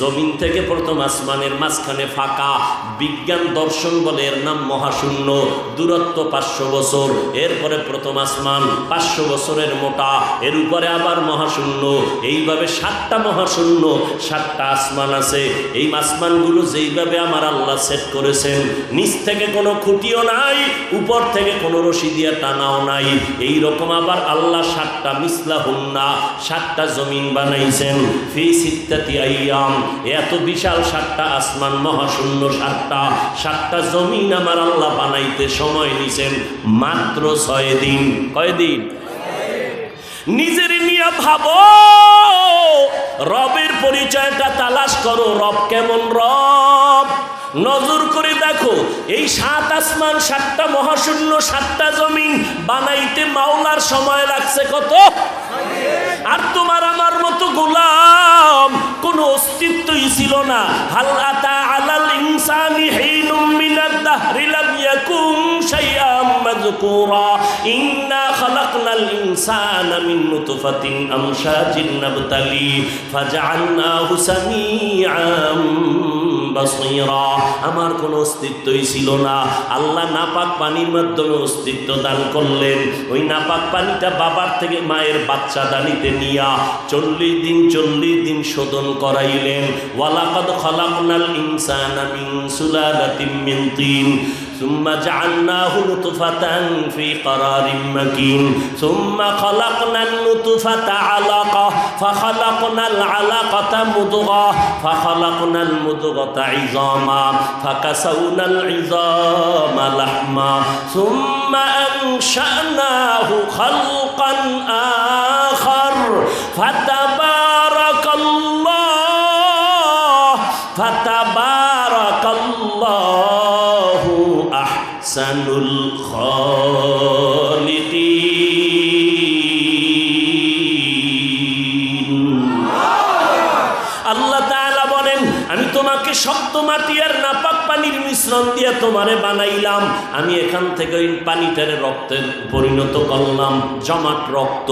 জমিন থেকে প্রথম আসমানের মাঝখানে ফাঁকা বিজ্ঞান দর্শন বলে এর নাম মহাশূন্য, দূরত্ব পাঁচশো বছর। এরপরে প্রথম আসমান পাঁচশো বছরের মোটা, এর উপরে আবার মহাশূন্য। এইভাবে সাতটা মহাশূন্য, সাতটা আসমান আছে। এই আসমানগুলো যেইভাবে আমার আল্লাহ সেট করেছেন, নিচ থেকে কোনো খুঁটিও নাই, উপর থেকে কোনো রশি দিয়ে টানাও নাই। এই রকম আবার আল্লাহ সাতটা মিসলা হুন্না সাতটা জমিন বানাইছেন। ফি সিত্তাতি আইয়াম এত বিশাল সাতটা আসমান, মহাশূন্য সাতটা। সাতটা জমিন আমার আল্লাহ বানাইতে সময় নিছেন, মাত্র ছয় দিন। কয়দিন নিজের নিয়ে ভাবো, রবের পরিচয়টা তালাশ করো, রব কেমন রব? নজর করে দেখো, এই সাত আসমান, সাতটা মহাশূন্য, সাতটা জমিন বানাইতে মাওলার সময় লাগছে কত? আর তোমার মতো গোলাম, কোনো অস্তিত্বই ছিল না। হাল্লাতা আলাল ইনসানি হিনুম মিনাদ দাহরি লাম ইয়াকুম শাইআম মাযকুরা। ইন্না খালাকনাল ইনসানা মিন নুতফাতিন আমশাজিন নাবতালি। ফাজআলনাহু সামিআম আমার কোনো অস্তিত্বই ছিল না। আল্লাহ নাপাক পানির মাধ্যমে অস্তিত্ব দান করলেন। ওই নাপাক পানিটা বাবার থেকে মায়ের বাচ্চা দানিতে নিয়া চল্লিশ দিন চল্লিশ দিন শোধন করাইলেন। ওয়ালাকাদ খলাকনাল ইনসানা মিন সুলালাতিন মিন তিন। ثم جعلناه نطفة في قرار مكين. ثم خلقنا النطفة علقة فخلقنا العلقة مضغة فخلقنا المضغة عظاما فكسونا العظام لحما. ثم أنشأناه خلقا آخر. فتبارك الله فتبارك তাবারাকাল্লাহু আহসানুল খালিকিন। শক্ত মাটি আর নাপাক পানির মিশ্রণ দিয়ে তোমারে বানাইলাম। আমি এখান থেকে ওই পানিটারে রক্তের পরিণত করলাম, জমাট রক্ত।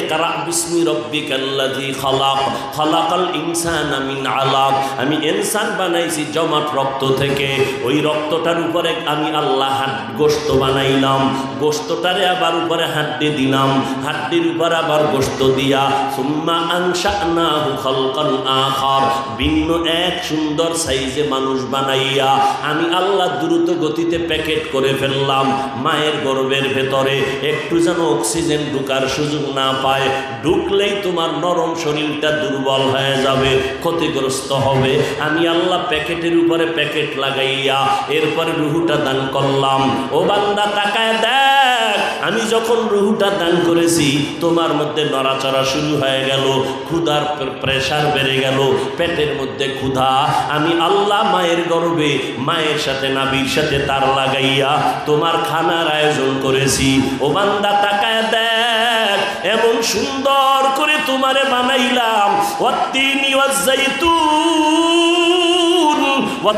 একরা বিস্মি রব্বিকাল্লাযী খালাক। খালাকাল ইনসানা মিন আলাক। আমি ইনসান বানাইছি জমাট রক্ত থেকে। ওই রক্তটার উপরে আমি আল্লাহ হাত গোস্ত বানাইলাম। গোস্তটারে আবার উপরে হাড্ডি দিলাম। হাড্ডির উপর আবার গোস্ত দিয়া, সুম্মা আনশানাহু খালকান আখার। ভিন্ন এক সুন্দর সাইজে মানুষ বানাইয়া আমি আল্লাহ দ্রুত গতিতে প্যাকেট করে ফেললাম। মায়ের গর্ভের ভেতরে একটু যেন অক্সিজেন ঢুকার সুযোগ না পায়। ঢুকলেই তোমার নরম শরীরটা দুর্বল হয়ে যাবে, ক্ষতিগ্রস্ত হবে। আমি আল্লাহ প্যাকেটের উপরে প্যাকেট লাগাইয়া এরপরে রুহুটা দান করলাম। ও বান্দা, তাকায় দেখ। আমি যখন রুহুটা দান করেছি, তোমার মধ্যে নড়াচড়া শুরু হয়ে গেল, ক্ষুধার প্রেশার বেড়ে গেল, পেটের মধ্যে ক্ষুধা। আমি আল্লাহ মায়ের গর্বে, মায়ের সাথে, নাবির সাথে তার লাগাইয়া তোমার খানার আয়োজন করেছি। ও বান্দা, তাকায় দেখ, এমন সুন্দর করে তোমারে বানাইলাম। ওয়াত্তিনি ওয়াজ্জাইতুন, ওয়া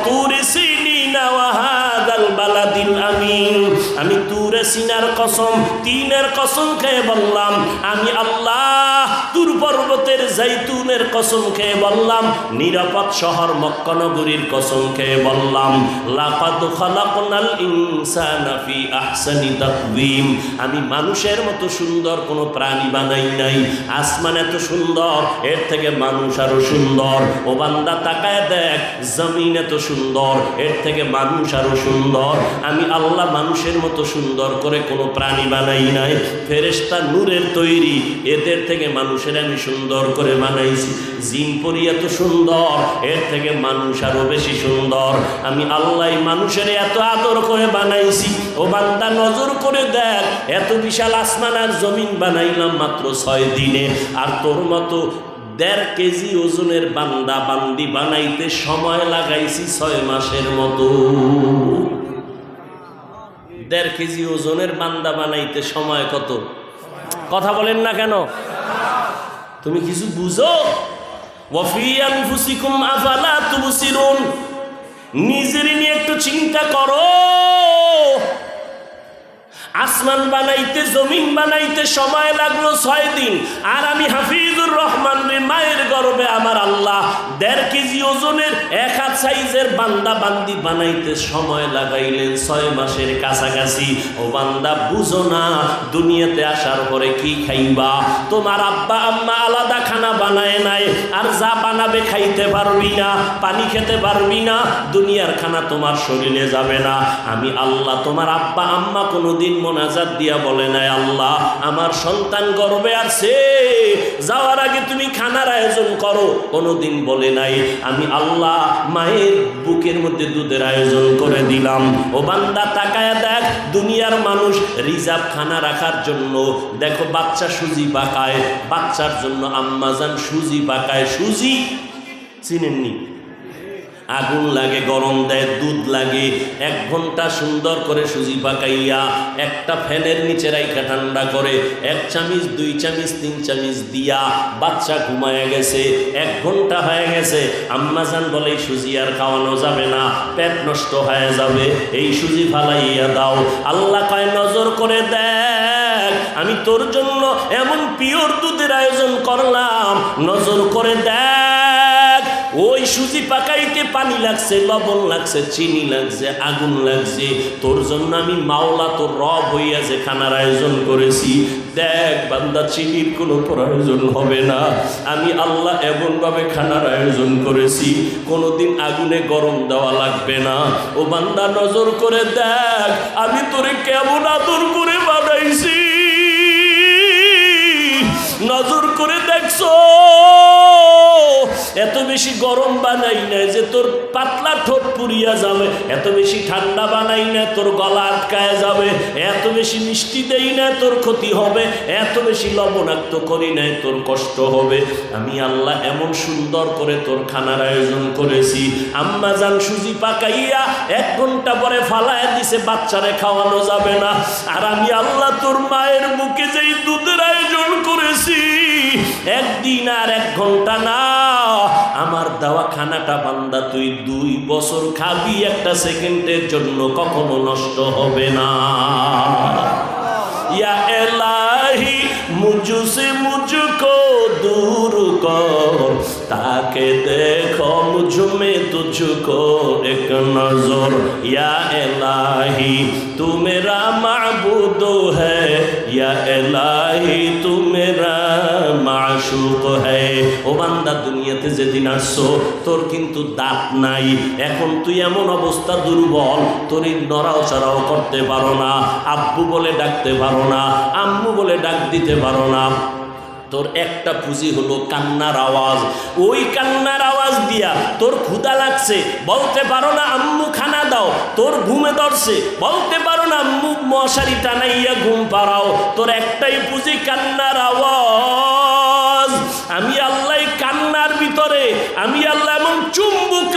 আমিন। আমি তুরে সিনার কসম তিনের কসম খেয়ে বললাম আমি আল্লাহ তুর পর্বতের জাইতুনের কসম খেয়ে বললাম, নিরাপদ শহর মক্কনগরীর কসম খেয়ে বললাম আমি মানুষের মতো সুন্দর কোনো প্রাণী বানাই নাই। আসমান এত সুন্দর, এর থেকে মানুষ আরও সুন্দর। ও বান্দা তাকায় দেখ, জমিন এত সুন্দর, এর থেকে মানুষ আরও সুন্দর। আমি আল্লাহ মানুষের মতো সুন্দর করে কোনো প্রাণী বানাই নাই। ফেরেশতা নূরের তৈরি, এদের থেকে মানুষের আমি সুন্দর করে বানাইছি জিন পরি এত সুন্দর, এর থেকে মানুষ আরও বেশি সুন্দর। আমি আল্লাহ মানুষের এত আদর করে বানাইছি। ও বান্দা, নজর করে দেখ, এত বিশাল আসমান আর জমিন বানাইলাম মাত্র ছয় দিনে। আর তোর মতো দেড় কেজি ওজনের বান্দা বান্দি বানাইতে সময় লাগাইছি ছয় মাসের মতো। দেড় কেজি ওজনের বান্দা বানাইতে সময় কত? কথা বলেন না কেন? তুমি কিছু বুঝো? ওয়াফিয়ান ফুসিকুম আফালা তুবসিরুন। নিজের নিয়ে একটু চিন্তা করো। আসমান বানাইতে, জমিন বানাইতে সময় লাগল ছয় দিন। আর আমি হাফিজুর রহমান রে মায়ের গর্বে আমার আল্লাহ দেড় কেজি ওজনের এক হাত সাইজের বান্দা বান্দি বানাইতে সময় লাগাইলেন ছয় মাসের কাছাকাছি। ও বান্দা, বুঝো না, দুনিয়াতে আসার পরে কি খাইবা? তোমার আব্বা, আম্মা আলাদা খানা বানায় নাই, আর যা বানাবে খাইতে পারবি না, পানি খেতে পারবি না, দুনিয়ার খানা তোমার শরীরে যাবে না। আমি আল্লাহ, তোমার আব্বা, আম্মা কোনোদিন মোনাজাত দিয়া বলে নাই, আল্লাহ, আমার সন্তান গর্বে আছে, যাওয়ার আগে তুমি খানার আয়োজন করো। কোনোদিন বলে নাই, আমি আল্লাহ মায়ের বুকের মধ্যে দুধের আয়োজন করে দিলাম। ও বান্দা, তাকায় দেখ, দুনিয়ার মানুষ রিজার্ভ খানা রাখার জন্য, দেখো বাচ্চা সুজি পাকায় বাচ্চার জন্য আম্মাজান সুজি পাকায় সুজি চিনেননি। আগুন লাগে, গরম দেয়, দুধ লাগে। এক ঘণ্টা সুন্দর করে সুজি পাকাইয়া একটা ফ্যানের নিচে রাইখা ঠান্ডা করে, এক চামিচ, দুই চামিচ, তিন চামিচ দিয়া বাচ্চা ঘুমায় গেছে, এক ঘণ্টা হয়ে গেছে। আম্মাজান বলে, এই সুজি আর খাওয়ানো যাবে না, পেট নষ্ট হয়ে যাবে, এই সুজি ফালাইয়া দাও। আল্লাহ কয়, নজর করে দেখ, আমি তোর জন্য এমন পিওর দুধের আয়োজন করলাম, নজর করে দেখ। সুজি পাকাইতে পানি লাগছে, লবণ লাগছে, চিনি লাগছে, আগুন লাগছে, তোর জন্য আমি মাওলা, তোর রব হইয়া যে খানার আয়োজন করেছি। দেখ বান্দা, চিনির কোনো প্রয়োজন হবে না। আমি আল্লাহ এমনভাবে খানার আয়োজন করেছি, কোনোদিন আগুনে গরম দেওয়া লাগবে না। ও বান্দা, নজর করে দেখ, আমি তোরে কেমন আদর করে বানাইছি। নজর করে দেখছ। এত বেশি গরম বানাই না যে তোর পাতলা ঠোঁট পুড়িয়া যাবে। এত বেশি ঠান্ডা বানাই না, তোর গলা আটকায় যাবে। এত বেশি মিষ্টি দেই না, তোর ক্ষতি হবে। এত বেশি লবণাক্ত করি নাই তোর কষ্ট হবে। আমি আল্লাহ এমন সুন্দর করে তোর খানার আয়োজন করেছি। আম্মা জান সুজি পাকাইয়া এক ঘণ্টা পরে ফালায় দিছে, বাচ্চারে খাওয়ানো যাবে না। আর আমি আল্লাহ তোর মায়ের মুখে যেই দুধের আয়োজন করেছি, একদিন আর এক ঘণ্টা না। আমার দেওয়া খানাটা বান্দা, তুই দুই বছর খাবি একটা সেকেন্ডের জন্য, কখনো নষ্ট হবে না। या तुझको एक नजर या इलाही तू मेरा माबूद है या इलाही तू मेरा মাশুক হ্যায় ও বান্দা দুনিয়াতে যেদিন আসছো তোর কিন্তু দাঁত নাই এখন তুই এমন অবস্থা দুর্বল তোর এই নড়াও চড়াও করতে পারো না আব্বু বলে ডাকতে পারো না আম্মু বলে ডাক দিতে পারো না তোর একটা পুঁজি হলো কান্নার আওয়াজ। ওই কান্নার আওয়াজ দিয়া তোর ক্ষুদা লাগছে, বলতে পারো না আম্মু খানা দাও, তোর ঘুমে ধরছে, বলতে পারো না আম্মু মশারি টানাইয়া ঘুম পাড়াও, তোর একটাই পুঁজি কান্নার আওয়াজ। আমি আল্লাহ কান্নার ভিতরে, আমি আল্লাহ এমন চুম্বুক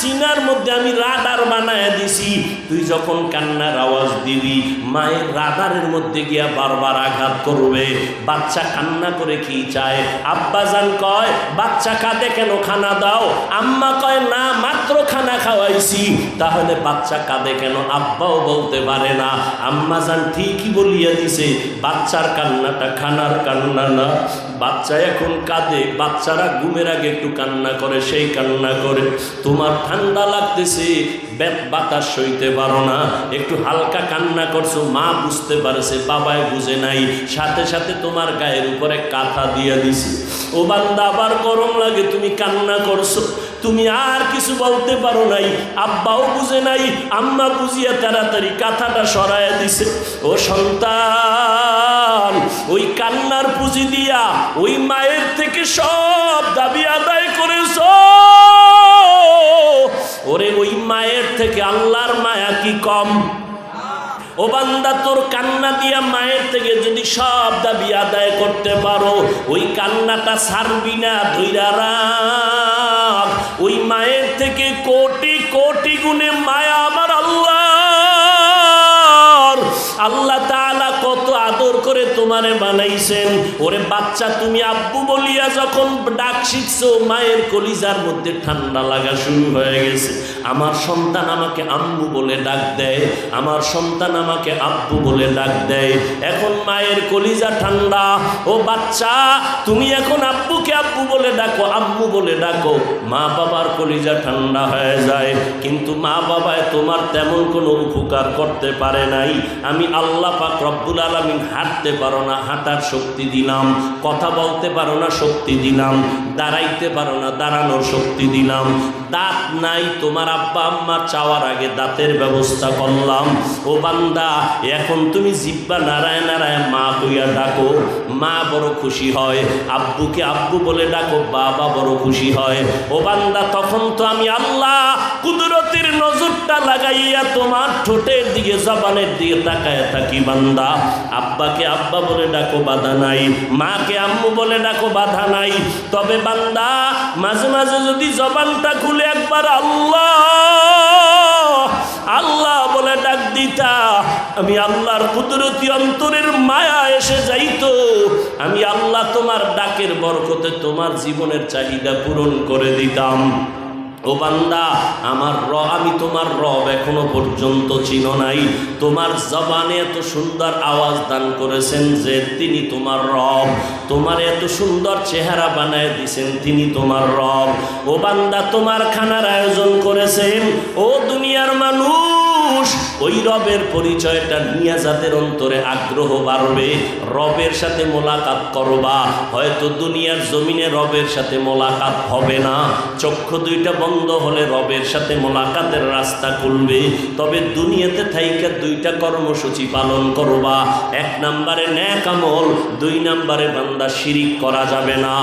সিনার মধ্যে আমি রাডার বানায় দিছি। তুই যখন কান্নার আওয়াজ দিবি, মায়ের রাডারের মধ্যে গিয়া বারবার আঘাত করবে। বাচ্চা কান্না করে কি চায়? আব্বা জান কয়, বাচ্চা কাঁদে কেন? খানা দাও। আম্মা কয়, না, মাত্র খানা খাওয়াইছি। তাহলে বাচ্চা কাঁদে কেন? আব্বাও বলতে পারে না। আম্মা জান ঠিকই বলিয়া দিছে, বাচ্চার কান্নাটা খানার কান্না না। বাচ্চা এখন কাঁদে। বাচ্চারা ঘুমের আগে একটু কান্না করে, সেই কান্না করে। তোমার ঠান্ডা লাগতেছে বাতাস সইতে পারো না। একটু হালকা কান্না করছ, মা বুঝতে পারছে, বাবাই বুঝে নাই। সাথে সাথে তোমার গায়ের উপরে কাঁথা দিয়ে দিছে। ও বান্দা, আবার গরম লাগে, তুমি কান্না করছ। তুমি আর কিছু বলতে পারো নাই। আব্বাও বুঝে নাই, আম্মা বুঝিয়া তাড়াতাড়ি কাঁথাটা সরাইয়া দিছে। ও সন্তান, ওই কান্নার পুঁজি দিয়া ওই মায়ের থেকে সব দাবি আদায় করেছ। ওরে ওই মায়ের থেকে আল্লাহর মায়া কি কম? ও বান্দা, তোর কান্না দিয়া মায়ের থেকে যদি সব দাবি আদায় করতে পারো, ওই কান্নাটা ছাড়বি না, ধৈরা রাখ। ওই মায়ের থেকে কোটি কোটি গুণে মায়া আমার আল্লাহ আল্লাহ তাআলা কত আদর করে তোমারে বানাইছেন। ওরে বাচ্চা, তুমি আব্বু বলিয়া যখন ডাক শিখছো, মায়ের কলিজার মধ্যে ঠান্ডা লাগা শুরু হয়ে গেছে। আমার সন্তান আমাকে আম্মু বলে ডাক দেয়, আমার সন্তান আমাকে আব্বু বলে ডাক দেয়। এখন মায়ের কলিজা ঠান্ডা। ও বাচ্চা, তুমি এখন আব্বুকে আব্বু বলে ডাকো, আম্মু বলে ডাকো। মা বাবার কলিজা ঠান্ডা হয়ে যায়, কিন্তু মা বাবায় তোমার তেমন কোনো উপকার করতে পারে নাই। আমি আল্লাহ পাক রব্বুল আলমিন হাঁটতে পারো না, হাঁটার শক্তি দিলাম, কথা বলতে পারো না, শক্তি দিলাম, দাঁড়াইতে পারো না, দাঁড়ানোর শক্তি দিলাম। দাঁত নাই, তোমার আব্বা আম্মা চাওয়ার আগে দাঁতের ব্যবস্থা করলাম। ও বান্দা, এখন তুমি জিব্বা নারায় নারায় মা কইয়া ডাকো, মা বড় খুশি হয়, আব্বুকে আব্বু বলে ডাকো, বাবা বড় খুশি হয়। ও বান্দা, তখন তো আমি আল্লাহ কুদরতের নজরটা লাগাইয়া তোমার ঠোঁটের দিকে, জবানের দিকে তাকায় থাকি বান্দা। আব্বাকে আব্বা বলে ডাকো, বাধা নাই। মাকে আম্মু বলে ডাকো, বাধা নাই। তবে বান্দা, মাঝে মাঝে যদি জবানটা খুলে একবার আল্লাহ আল্লাহ বলে ডাক দিতা। আমি আল্লাহর কুদরতি অন্তরের মায়া এসে যাইতো। আমি আল্লাহ তোমার ডাকের বরকতে তোমার জীবনের চাহিদা পূরণ করে দিতাম। ও বান্দা, আমার র আমি তোমার রব এখনও পর্যন্ত চিনো নাই। তোমার জবানে এত সুন্দর আওয়াজ দান করেছেন যে তিনি তোমার রব। তোমার এত সুন্দর চেহারা বানায় দিছেন তিনি তোমার রব। ও বান্দা, তোমার খানার আয়োজন করেছেন। ও দুনিয়ার মানুষ, ওই রবের পরিচয়টা নিয়ে যাদের অন্তরে আগ্রহ বাড়বে, রবের সাথে মোলাকাত করবা। হয়তো দুনিয়ার জমিনে রবের সাথে মোলাকাত হবে না। চক্ষু দুইটা বন্ধ হলে রবের সাথে মোলাকাতের রাস্তা খুলবে। তবে দুনিয়াতে থাইকা দুইটা কর্মসূচি পালন করবা। এক নম্বরে ন্যাক আমল, দুই নম্বরে বান্দা শিরিক করা যাবে না।